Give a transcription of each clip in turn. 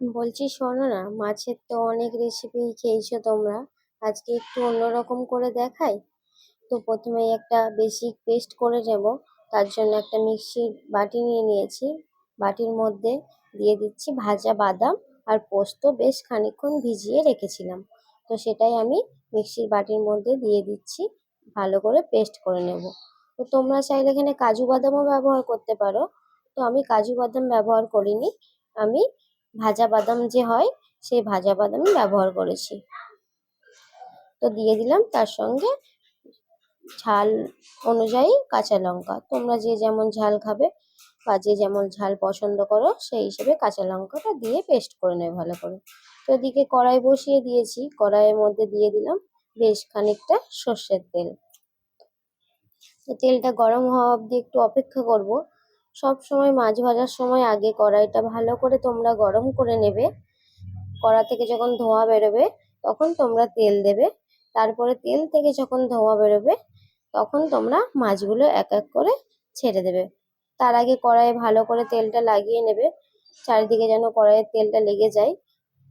বলছি, শোনো না, মাছের তো অনেক রেসিপি খেয়েছো তোমরা। আজকে একটু অন্যরকম করে দেখাই। তো প্রথমেই একটা বেসিক পেস্ট করে নেব। তার জন্য একটা মিক্সির বাটি নিয়ে নিয়েছি। বাটির মধ্যে দিয়ে দিচ্ছি ভাজা বাদাম আর পোস্ত বেশ খানিকক্ষণ ভিজিয়ে রেখেছিলাম। তো সেটাই আমি মিক্সির বাটির মধ্যে দিয়ে দিচ্ছি, ভালো করে পেস্ট করে নেব। তো তোমরা চাইলে এখানে কাজু বাদামও ব্যবহার করতে পারো। তো আমি কাজু বাদাম ব্যবহার করিনি। আমি ভাজা বাদাম যে হয়, সেই ভাজা বাদামই ব্যবহার করেছি। তো দিয়ে দিলাম তার সঙ্গে ঝাল অনুযায়ী কাঁচা লঙ্কা। তোমরা যে যেমন ঝাল খাবে বা যে যেমন ঝাল পছন্দ করো, সেই হিসেবে কাঁচা লঙ্কাটা দিয়ে পেস্ট করে নেবে ভালো করে। তো এদিকে কড়াই বসিয়ে দিয়েছি। কড়াইয়ের মধ্যে দিয়ে দিলাম বেশ খানিকটা সর্ষের তেল। তো তেলটা গরম হওয়া অবধি একটু অপেক্ষা করব। সব সময় মাছ ভাজার সময় আগে কড়াইটা ভালো করে তোমরা গরম করে নেবে। কড়া থেকে যখন ধোঁয়া বেরোবে, তখন তোমরা তেল দেবে। তারপরে তেল থেকে যখন ধোঁয়া বেরোবে, তখন তোমরা মাছগুলো এক এক করে ছেড়ে দেবে। তার আগে কড়াইয়ে ভালো করে তেলটা লাগিয়ে নেবে। চারিদিকে যেন কড়াইয়ের তেলটা লেগে যায়,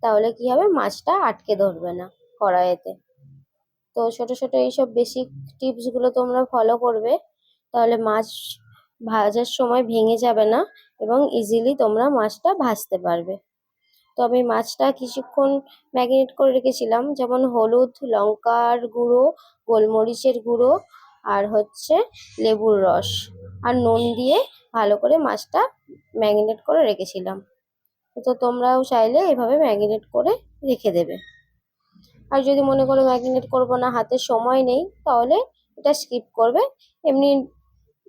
তাহলে কি হবে? মাছটা আটকে ধরবে না কড়াইয়েতে তো ছোট ছোট এইসব বেসিক টিপসগুলো তোমরা ফলো করবে, তাহলে মাছ ভাজার সময় ভেঙে যাবে না এবং ইজিলি তোমরা মাছটা ভাজতে পারবে। তো আমি মাছটা কিছুক্ষণ ম্যারিনেট করে রেখেছিলাম, যেমন হলুদ, লঙ্কার গুঁড়ো, গোলমরিচের গুঁড়ো আর হচ্ছে লেবুর রস। আর নুন দিয়ে ভালো করে মাছটা ম্যারিনেট করে রেখেছিলাম। তো তোমরাও চাইলে এভাবে ম্যারিনেট করে রেখে দেবে। আর যদি মনে করো ম্যারিনেট করব না, হাতে সময় নেই, তাহলে এটা স্কিপ করবে। এমনি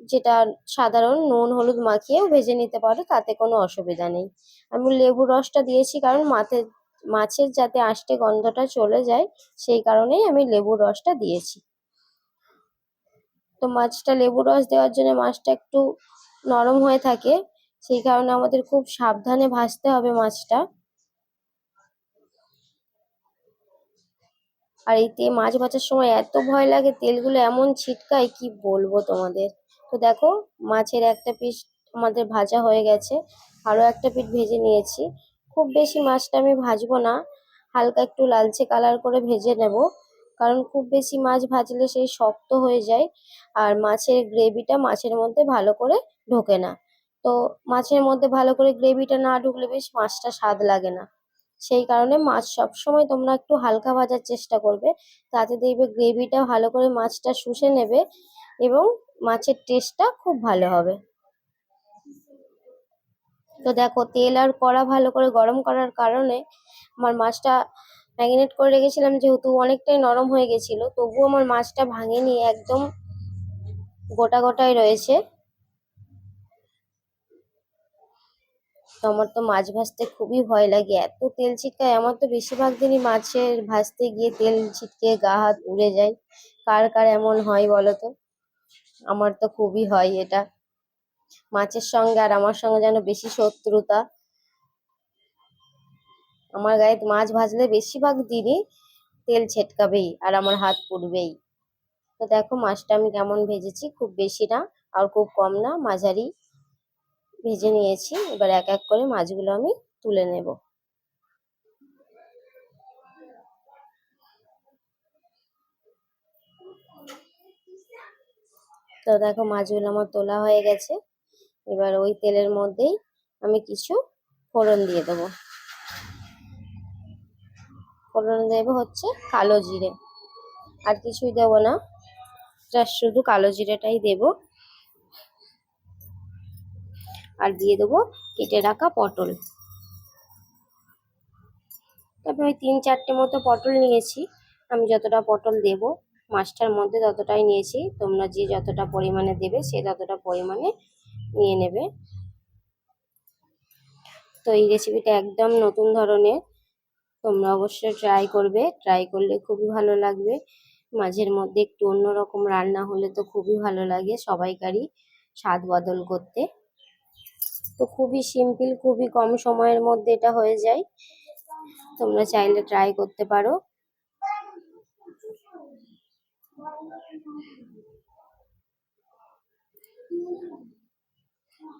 যেটা সাধারণ নুন, হলুদ মাখিয়েও ভেজে নিতে পারো, তাতে কোনো অসুবিধা নেই। আমি লেবুর রসটা দিয়েছি কারণ মাথে, মাছের যাতে আষ্টে গন্ধটা চলে যায়, সেই কারণেই আমি লেবুর রসটা দিয়েছি। তো মাছটা লেবুর রস দেওয়ার জন্য মাছটা একটু নরম হয়ে থাকে, সেই কারণে আমাদের খুব সাবধানে ভাজতে হবে মাছটা। আর এই মাছ ভাজার সময় এত ভয় লাগে, তেলগুলো এমন ছিটকায়, কি বলব তোমাদের? তো দেখো, মাছের একটা পিস আমাদের ভাজা হয়ে গেছে। আরও একটা পিঠ ভেজে নিয়েছি। খুব বেশি মাছটা আমি ভাজবো না। হালকা একটু লালচে কালার করে ভেজে নেব। কারণ খুব বেশি মাছ ভাজলে সেই শক্ত হয়ে যায় আর মাছের গ্রেভিটা মাছের মধ্যে ভালো করে ঢোকে না। তো মাছের মধ্যে ভালো করে গ্রেভিটা না ঢুকলে বেশ মাছটা স্বাদ লাগে না। সেই কারণে মাছ সবসময় তোমরা একটু হালকা ভাজার চেষ্টা করবে। তাতে দেখবে গ্রেভিটা ভালো করে মাছটা শুষে নেবে এবং মাছের টেস্টটা খুব ভালো হবে। তো দেখো, তেল আর কড়া ভালো করে গরম করার কারণে আমার মাছটা ম্যারিনেট করে রেখেছিলাম, যেহেতু অনেকটাই নরম হয়ে গেছিল, তবুও আমার মাছটা ভাঙেনি, একদম গোটা গোটাই রয়েছে। তো আমার তো মাছ ভাজতে খুবই ভয় লাগে, এত তেল ছিটকায়, আমার তো বেশিরভাগ দিনই মাছের ভাজতে গিয়ে তেল ছিটকে গা হাত উড়ে যায়, কার কার এমন হয় বলো তো? আমার তো খুবই হয় এটা। মাছের সঙ্গে আর আমার সঙ্গে যেন বেশি শত্রুতা। আমার গায়ে মাছ ভাজলে বেশিরভাগ দিনই তেল ছেটকাবেই আর আমার হাত পুড়বেই। তো দেখো মাছটা আমি কেমন ভেজেছি, খুব বেশি না আর খুব কম না। মাঝারি ভেজে নিয়েছি। এবার এক এক করে মাছগুলো আমি তুলে নেব। তো দেখো মাছগুলো আমার তোলা হয়ে গেছে। এবার ওই তেলের মধ্যেই আমি কিছু ফোড়ন দিয়ে দেবো। ফোড়ন দেব হচ্ছে কালো জিরে। আর কিছুই দেবো না জাস্ট শুধু কালো জিরেটাই দেব। আর দিয়ে দেবো কেটে রাখা পটল। তারপরে ওই তিন চারটে মতো পটল নিয়েছি, আমি যতটা পটল দেব মাছটার মধ্যে ততটাই নিয়েছি। তোমরা যে যতটা পরিমাণে দেবে, সে ততটা পরিমাণে নিয়ে নেবে। তো এই রেসিপিটা একদম নতুন ধরনের। তোমরা অবশ্যই ট্রাই করবে। ট্রাই করলে খুবই ভালো লাগবে। মাঝের মধ্যে একটু অন্যরকম রান্না হলে তো খুবই ভালো লাগে সবাইকারই স্বাদ বদল করতে। তো খুবই সিম্পল খুবই কম সময়ের মধ্যে এটা হয়ে যায়। তোমরা চাইলে ট্রাই করতে পারো।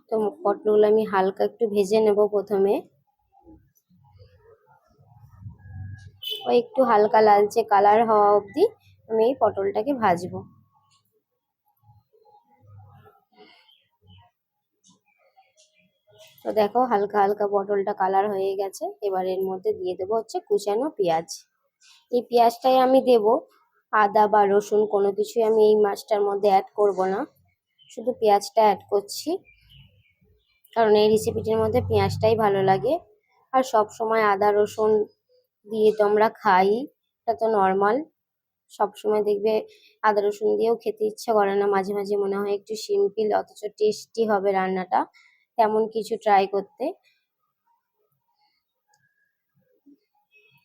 তো পটলগুলো আমি হালকা একটু ভেজে নেব প্রথমে। ওই একটু হালকা লালচে কালার হওয়া অবধি আমি এই পটলটাকে ভাজবো। তো দেখো হালকা হালকা পটলটা কালার হয়ে গেছে। এবার এর মধ্যে দিয়ে দেবো হচ্ছে কুচানো পেঁয়াজ। এই পেঁয়াজটাই আমি দেব আদা বা রসুন কোনো কিছুই আমি এই মাছটার মধ্যে অ্যাড করব না। শুধু পেঁয়াজটা অ্যাড করছি। কারণ এই রেসিপিটির মধ্যে পেঁয়াজটাই ভালো লাগে। আর সব সময় আদা, রসুন দিয়ে তো আমরা খাই, এটা তো নর্মাল সবসময় দেখবে আদা, রসুন দিয়েও খেতে ইচ্ছা করে না। মাঝে মাঝে মনে হয় একটু সিম্পল অথচ টেস্টি হবে রান্নাটা। তেমন কিছু ট্রাই করতে।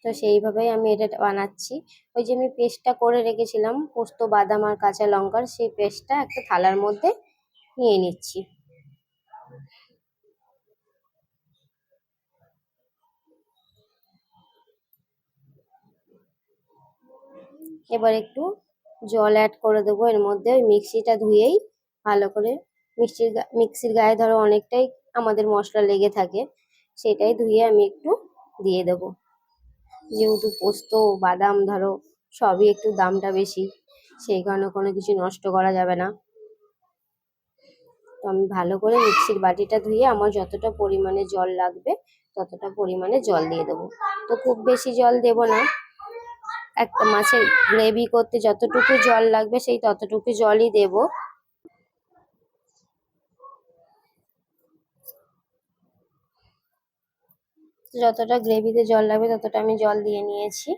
তো সেইভাবেই আমি এটা বানাচ্ছি। ওই যে আমি পেস্টটা করে রেখেছিলাম, পোস্ত, বাদাম আর কাঁচা লঙ্কার, সেই পেস্টটা একটা থালার মধ্যে নিয়ে নিচ্ছি। এবার একটু জল অ্যাড করে দেবো। এর মধ্যে ওই মিক্সিটা ধুয়েই ভালো করে মিক্সির মিক্সির গায়ে ধরো অনেকটাই আমাদের মশলা লেগে থাকে, সেটাই ধুয়ে আমি একটু দিয়ে দেব। যেহেতু পোস্ত, বাদাম ধরো, সবই একটু দামটা বেশি, সেই কারণে কোনো কিছু নষ্ট করা যাবে না। তো আমি ভালো করে মিক্সির বাটিটা ধুয়ে আমার যতটা পরিমাণে জল লাগবে, ততটা পরিমাণে জল দিয়ে দেবো। তো খুব বেশি জল দেব না। একটা মাছের গ্রেভি করতে যতটুকু জল লাগবে, সেই ততটুকু জলই দেব। যতটা গ্রেভিতে জল লাগবে ততটা আমি জল দিয়ে নিয়েছি।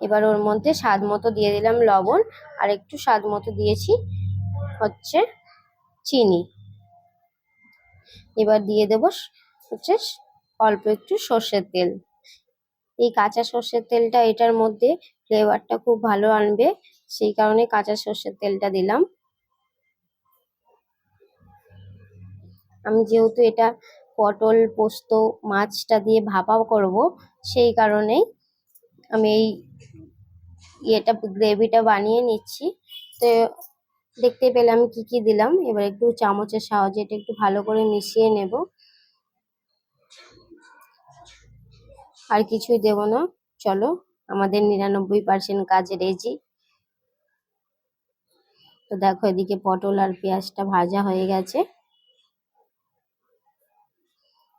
এবার ওর মধ্যে স্বাদ মতো দিয়ে দিলাম লবণ, আর একটু স্বাদ মতো দিয়েছি হচ্ছে চিনি। এবার দিয়ে দেব হচ্ছে অল্প একটু সর্ষের তেল। এই কাঁচা সর্ষের তেলটা এটার মধ্যে ফ্লেভারটা খুব ভালো আনবে, সেই কারণে কাঁচা সর্ষের তেলটা দিলাম। আমি যেহেতু এটা পটল, পোস্ত, মাছটা দিয়ে ভাপা করব। সেই কারণেই আমি এই ইয়েটা, গ্রেভিটা বানিয়ে নিচ্ছি। তো দেখতে পেলে আমি কি কি দিলাম। এবার একটু চামচের সাহায্যে এটা একটু ভালো করে মিশিয়ে নেব। আর কিছুই দেব না। চলো, আমাদের নিরানব্বই পার্সেন্ট কাজ রেজি তো দেখো এদিকে পটল আর পেঁয়াজটা ভাজা হয়ে গেছে।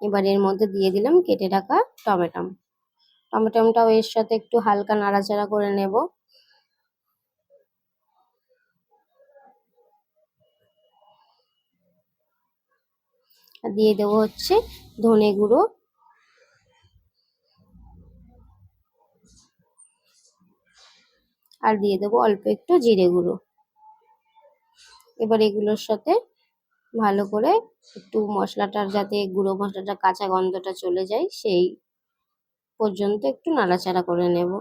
এবার এর মধ্যে দিয়ে দিলাম কেটে রাখা টমেটম টমেটমটাও এর সাথে একটু হালকা নাড়াচাড়া করে নেব। দিয়ে দেবো হচ্ছে ধনে গুঁড়ো। আর দিয়ে দেবো অল্প একটু জিরে গুঁড়ো। এবার এগুলোর সাথে ভালো করে একটু মশলাটার যাতে গুঁড়ো মশলাটা, কাঁচা গন্ধটা চলে যায়, সেই পর্যন্ত একটু নাড়াচাড়া করে নেব।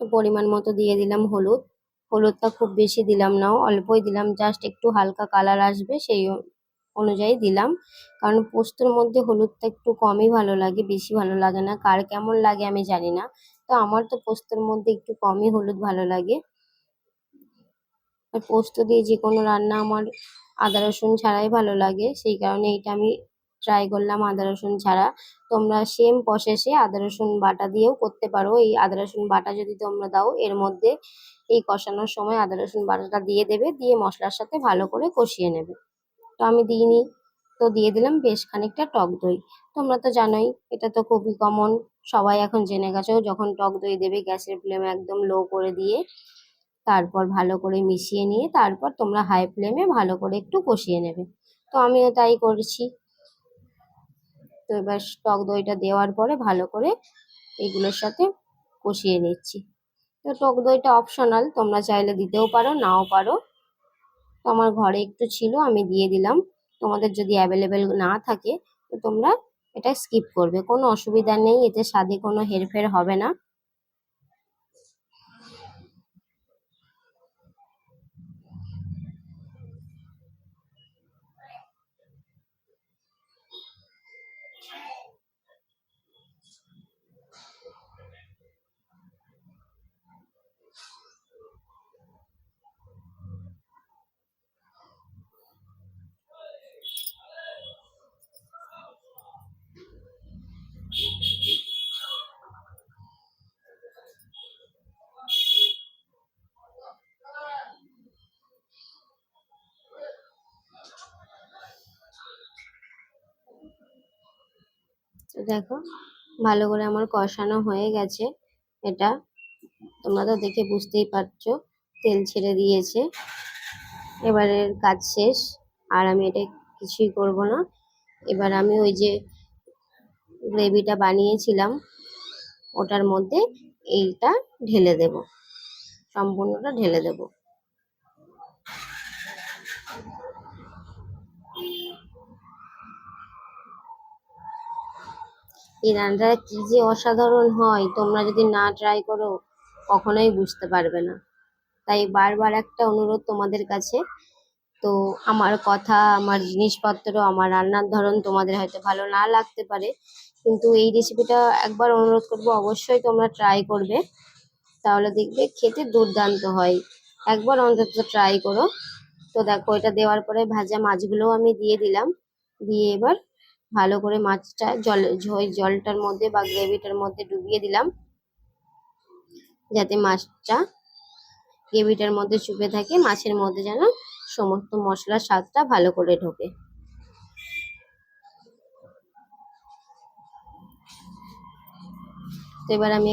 পরিমাণ মতো দিয়ে দিলাম হলুদ। হলুদটা খুব বেশি দিলাম না, অল্পই দিলাম জাস্ট একটু হালকা কালার আসবে সেই অনুযায়ী দিলাম। কারণ পোস্তর মধ্যে হলুদটা একটু কমই ভালো লাগে, বেশি ভালো লাগে না, কার কেমন লাগে আমি জানি না। তো আমার তো পোস্তর মধ্যে একটু কমই হলুদ ভালো লাগে। আর পোস্ত দিয়ে যে কোনো রান্না আমার আদা, রসুন ছাড়াই ভালো লাগে, সেই কারণে এটা আমি ট্রাই করলাম আদা, রসুন ছাড়া। তোমরা সেম প্রসেসে আদা, রসুন বাটা দিয়েও করতে পারো। এই আদা, রসুন বাটা যদি তোমরা দাও, এর মধ্যে এই কষানোর সময় আদা, রসুন বাটাটা দিয়ে দেবে, দিয়ে মশলার সাথে ভালো করে কষিয়ে নেবে। তো আমি দিইনি, তো দিয়ে দিলাম বেশ খানিকটা টক দই। তোমরা তো জানোই, এটা তো খুবই কমন সবাই এখন জেনে গেছো, যখন টক দই দেবে, গ্যাসের ফ্লেম একদম লো করে দিয়ে তারপর ভালো করে মিশিয়ে নিয়ে তারপর তোমরা হাই ফ্লেমে ভালো করে একটু কষিয়ে নেবে। তো আমিও তাই করছি। তো এবার টক দইটা দেওয়ার পরে ভালো করে এগুলোর সাথে কষিয়ে নিচ্ছি। তো টক দইটা অপশনাল তোমরা চাইলে দিতেও পারো, নাও পারো। তো আমার ঘরে একটু ছিল, আমি দিয়ে দিলাম। তোমাদের যদি অ্যাভেলেবেল না থাকে, তো তোমরা এটা স্কিপ করবে। কোনো অসুবিধা নেই, এতে স্বাদে কোনো হেরফের হবে না তো দেখো, ভালো করে আমার কষানো হয়ে গেছে। এটা তোমরা তো দেখে বুঝতেই পারছ, তেল ছেড়ে দিয়েছে। এবারের কাজ শেষ, আর আমি এটা কিছুই করব না। এবার আমি ওই যে গ্রেভিটা বানিয়েছিলাম, ওটার মধ্যে এইটা ঢেলে দেব। সম্পূর্ণটা ঢেলে দেব। এই রান্নাটা কি যে অসাধারণ হয়, তোমরা যদি না ট্রাই করো, কখনোই বুঝতে পারবে না। তাই বারবার একটা অনুরোধ তোমাদের কাছে। তো আমার কথা, আমার জিনিসপত্র, আমার রান্নার ধরন তোমাদের হয়তো ভালো না লাগতে পারে, কিন্তু এই রেসিপিটা একবার অনুরোধ করব, অবশ্যই তোমরা ট্রাই করবে। তাহলে দেখবে খেতে দুর্দান্ত হয়। একবার অন্তত ট্রাই করো। তো দেখো, এটা দেওয়ার পরে ভাজা মাছগুলোও আমি দিয়ে দিলাম। দিয়ে এবার ভালো করে মাছটা জল ওই জলটার মধ্যে বা গ্রেভিটার মধ্যে ডুবিয়ে দিলাম। যাতে মাছটা গ্রেভিটার মধ্যে চুপে থাকে, মাছের মধ্যে যেন সমস্ত মশলার স্বাদটা ভালো করে ঢোকে। তো এবার আমি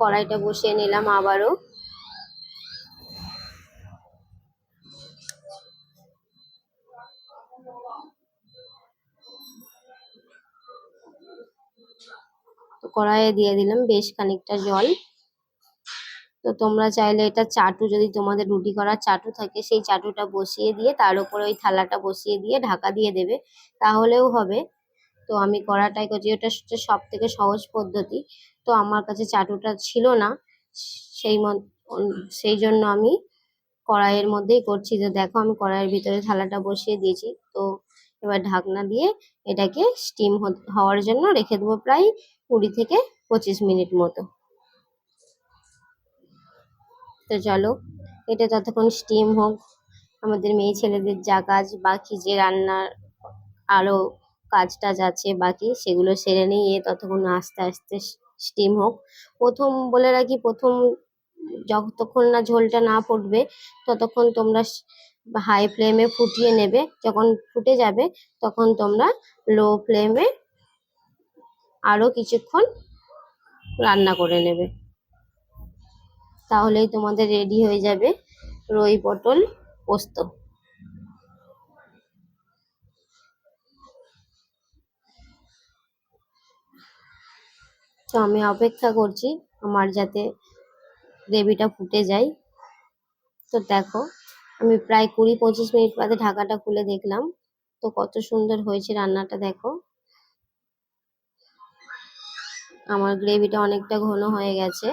কড়াইটা বসিয়ে নিলাম আবারও। কড়াইয়ে দিয়ে দিলাম বেশ খানিকটা জল। তো তোমরা চাইলে এটা চাটু যদি তোমাদের রুটি করার চাটু থাকে সেই চাটুটা বসিয়ে দিয়ে তার উপরে ওই থালাটা বসিয়ে দিয়ে ঢাকা দিয়ে দেবে, তাহলেও হবে। তো আমি কড়াটাই করছি ওটা হচ্ছে সব থেকে সহজ পদ্ধতি। তো আমার কাছে চাটুটা ছিল না, সেই সেই জন্য আমি কড়াইয়ের মধ্যেই করছি। তো দেখো আমি কড়াইয়ের ভিতরে থালাটা বসিয়ে দিয়েছি। তো এবার ঢাকনা দিয়ে এটাকে স্টিম হওয়ার জন্য রেখে দেবো প্রায় কুড়ি থেকে পঁচিশ মিনিট মতো। তো চলো, এটা ততক্ষণ স্টিম হোক, আমাদের মেয়ে ছেলেদের যা কাজ, বাকি যে রান্নার আরও কাজ টাজ আছে বাকি, সেগুলো সেরে নিয়ে ততক্ষণ আস্তে আস্তে স্টিম হোক। প্রথম বলে রাখি, প্রথম যতক্ষণ না ঝোলটা না ফুটবে, ততক্ষণ তোমরা হাই ফ্লেমে ফুটিয়ে নেবে। যখন ফুটে যাবে, তখন তোমরা লো ফ্লেমে আরও কিছুক্ষণ রান্না করে নেবে। তাহলেই তোমাদের রেডি হয়ে যাবে রই পটল পোস্ত। তো আমি অপেক্ষা করছি আমার যাতে গ্রেভিটা ফুটে যায়। তো দেখো, আমি প্রায় কুড়ি পঁচিশ মিনিট বাদে ঢাকাটা খুলে দেখলাম। তো কত সুন্দর হয়েছে রান্নাটা, দেখো। আমার গ্রেভিটা অনেকটা ঘন হয়ে গেছে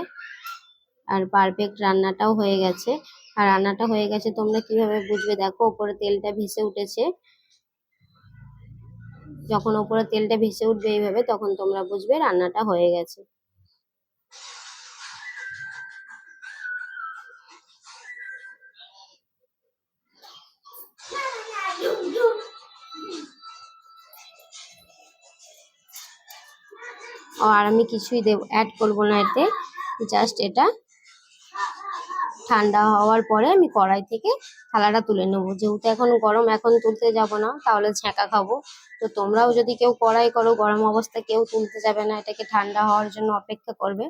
আর পারফেক্ট রান্নাটাও হয়ে গেছে। আর রান্নাটা হয়ে গেছে তোমরা কীভাবে বুঝবে? দেখো, ওপরে তেলটা ভেসে উঠেছে। যখন ওপরে তেলটা ভেসে উঠবে এইভাবে, তখন তোমরা বুঝবে রান্নাটা হয়ে গেছে। আর আমি কিছুই দেব অ্যাড করব না এতে। জাস্ট এটা ঠান্ডা হওয়ার পরে আমি কড়াই থেকে থালাটা তুলে নেব। যেহেতু এখন গরম, এখন তুলতে যাব না, তাহলে ছ্যাঁকা খাব। তো তোমরাও যদি কেউ কড়াই করো, গরম অবস্থায় কেউ তুলতে যাবে না, এটাকে ঠান্ডা হওয়ার জন্য অপেক্ষা করবে।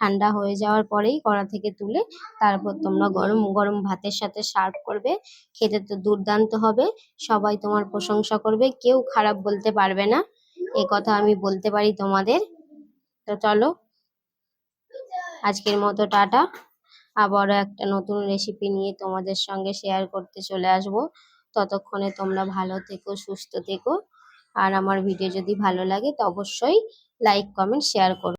ঠান্ডা হয়ে যাওয়ার পরেই কড়া থেকে তুলে তারপর তোমরা গরম গরম ভাতের সাথে সার্ভ করবে। খেতে তো দুর্দান্ত হবে, সবাই তোমার প্রশংসা করবে, কেউ খারাপ বলতে পারবে না। এ কথা আমি বলতে পারি তোমাদের। তো চলো, আজকের মতো টাটা। আবারও একটা নতুন রেসিপি নিয়ে তোমাদের সঙ্গে শেয়ার করতে চলে আসব। ততক্ষণে তোমরা ভালো থেকো, সুস্থ থেকো। আর আমার ভিডিও যদি ভালো লাগে তো অবশ্যই লাইক কমেন্ট শেয়ার করো।